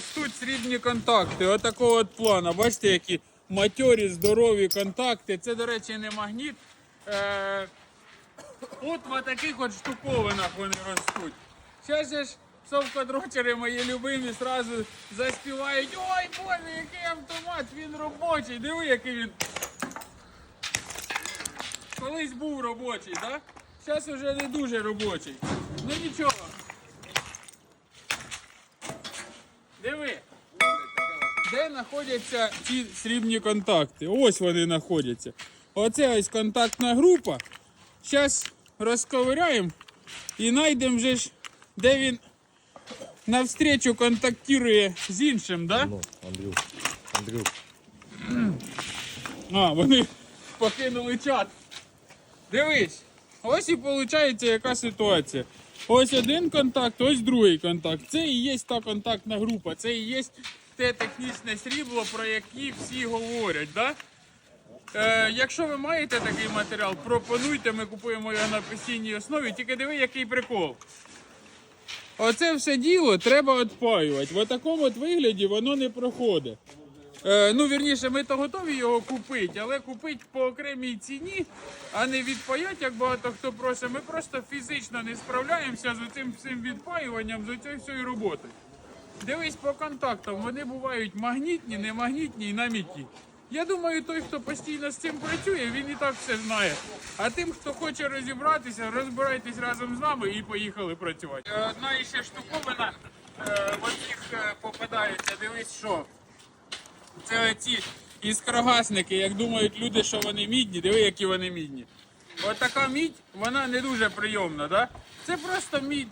ростуть срібні контакти. Отакого от плана. Бачите, які матьорі, здорові контакти. Це, до речі, не магніт. Е, от в таких от штуковинах вони ростуть. Же ж совкодрочери мої любимі зразу заспівають. Ой, боже, який автомат, він робочий. Диви, який він. Колись був робочий, так? Зараз вже не дуже робочий. Ну нічого. Диви. Де знаходяться ці срібні контакти? Ось вони знаходяться. Оце ось контактна група. Зараз розковиряємо і знайдемо вже ж, де він навстречу контактує з іншим, да? Ну, Андрюх, Андрюх. А, вони покинули чат. Дивись, ось і виходить, яка ситуація. Ось один контакт, ось другий контакт. Це і є та контактна група, це і є те технічне срібло, про яке всі говорять. Да? Е, якщо ви маєте такий матеріал, пропонуйте, ми купуємо його на постійній основі. Тільки диви, який прикол. Оце все діло треба відпаювати. В такому от вигляді воно не проходить. Е, ну, вірніше, ми то готові його купити, але купити по окремій ціні, а не відпаяти, як багато хто просить. Ми просто фізично не справляємося з цим всім відпаюванням, з цією всією роботою. Дивись по контактам, вони бувають магнітні, немагнітні і намітні. Я думаю, той, хто постійно з цим працює, він і так все знає. А тим, хто хоче розібратися, розбирайтесь разом з нами і поїхали працювати. Е, Одна іще штуковина е, в е, попадається, дивись що. Це оці іскрогасники, як думають люди, що вони мідні, диви, які вони мідні. От така мідь, вона не дуже прийомна, да? Це просто мідь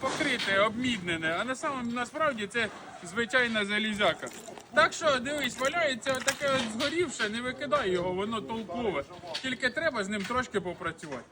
покрите, обміднене, а на самом, насправді це звичайна залізяка. Так що, дивись, валяється отаке от згорівше, не викидай його, воно толкове. Тільки треба з ним трошки попрацювати.